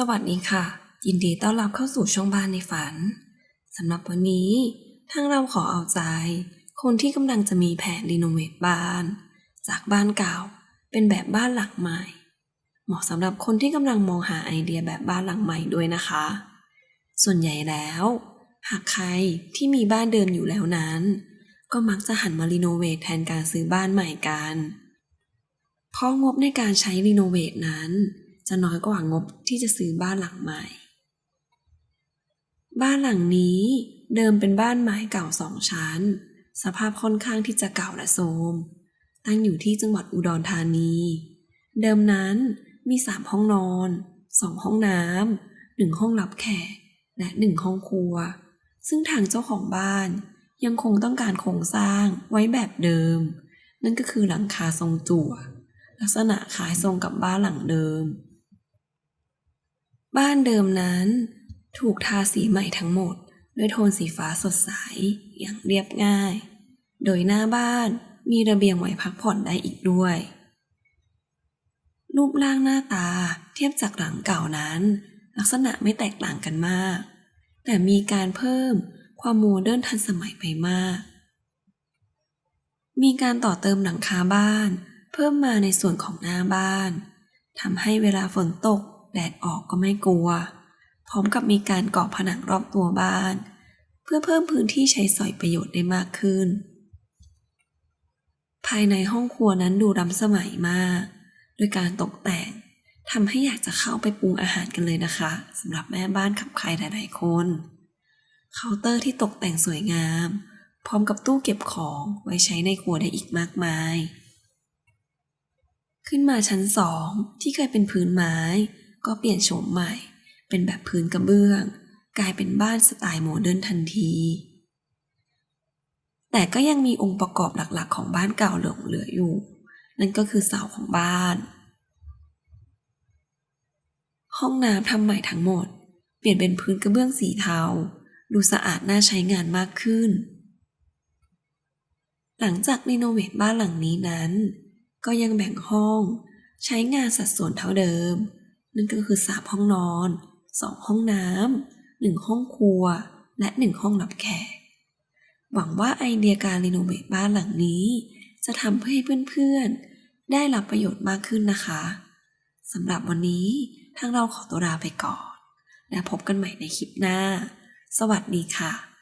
สวัสดีค่ะ ยินดีต้อนรับเข้าสู่ช่องบ้านในฝันสำหรับวันนี้ทางเราขอเอาใจ คนที่กำลังจะมีแผนรีโนเวทบ้าน จากบ้านเก่าเป็นแบบบ้านหลังใหม่ เหมาะสำหรับคนที่กำลังมองหาไอเดียแบบบ้านหลังใหม่ด้วยนะคะ ส่วนใหญ่แล้ว หากใครที่มีบ้านเดิมอยู่แล้วนั้น ก็มักจะหันมารีโนเวทแทนการซื้อบ้านใหม่กันเพราะงบในการใช้รีโนเวทนั้น จะน้อยกว่างบที่จะซื้อบ้านหลังใหม่ บ้านหลังนี้เดิมเป็นบ้านไม้เก่าสองชั้น สภาพค่อนข้างที่จะเก่าและโทรมตั้งอยู่ที่จังหวัดอุดรธานี เดิมนั้นมีสามห้องนอนสองห้องน้ำหนึ่งห้องรับแขกและหนึ่งห้องครัว ซึ่งทางเจ้าของบ้านยังคงต้องการโครงสร้างไว้แบบเดิม นั่นก็คือหลังคาทรงจั่วลักษณะคล้ายทรงกับบ้านหลังเดิม บ้านเดิมนั้น ถูกทาสีใหม่ทั้งหมด ด้วยโทนสีฟ้าสดใส อย่างเรียบง่าย โดยหน้าบ้านมีระเบียงไว้พักผ่อนได้อีกด้วย รูปร่างหน้าตาเทียบจากหลังเก่านั้น ลักษณะไม่แตกต่างกันมาก แต่มีการเพิ่มความโมเดิร์นทันสมัยไปมาก มีการต่อเติมหลังคาบ้าน เพิ่มมาในส่วนของหน้าบ้านทำให้เวลาฝนตก แดดออกก็ไม่กลัว พร้อมกับมีการก่อผนังรอบตัวบ้าน เพื่อเพิ่มพื้นที่ใช้สอยประโยชน์ได้มากขึ้น ภายในห้องครัวนั้นดูล้ำสมัยมาก โดยการตกแต่งทำให้อยากจะเข้าไปปรุงอาหารกันเลยนะคะสำหรับแม่บ้านขับใครหลายๆคนเคาน์เตอร์ที่ตกแต่งสวยงาม พร้อมกับตู้เก็บของไว้ใช้ในครัวได้อีกมากมาย ขึ้นมาชั้นสองที่เคยเป็นพื้นไม้ ก็เปลี่ยนโฉมใหม่ เป็นแบบพื้นกระเบื้อง กลายเป็นบ้านสไตล์โมเดิร์นทันที แต่ก็ยังมีองค์ประกอบหลักๆ ของบ้านเก่าหลงเหลืออยู่ นั่นก็คือเสาของบ้าน ห้องน้ำทำใหม่ทั้งหมด เปลี่ยนเป็นพื้นกระเบื้องสีเทา ดูสะอาดน่าใช้งานมากขึ้น หลังจากรีโนเวทบ้านหลังนี้นั้น ก็ยังแบ่งห้องใช้งานสัดส่วนเท่าเดิม นั่นก็คือสามห้องนอนสองห้องน้ำหนึ่งห้องครัว และหนึ่งห้องรับแขก หวังว่าไอเดียการรีโนเวทบ้านหลังนี้ จะทำให้เพื่อนๆ ได้รับประโยชน์มากขึ้นนะคะสำหรับวันนี้ทางเราขอตัวลาไปก่อน และพบกันใหม่ในคลิปหน้า สวัสดีค่ะ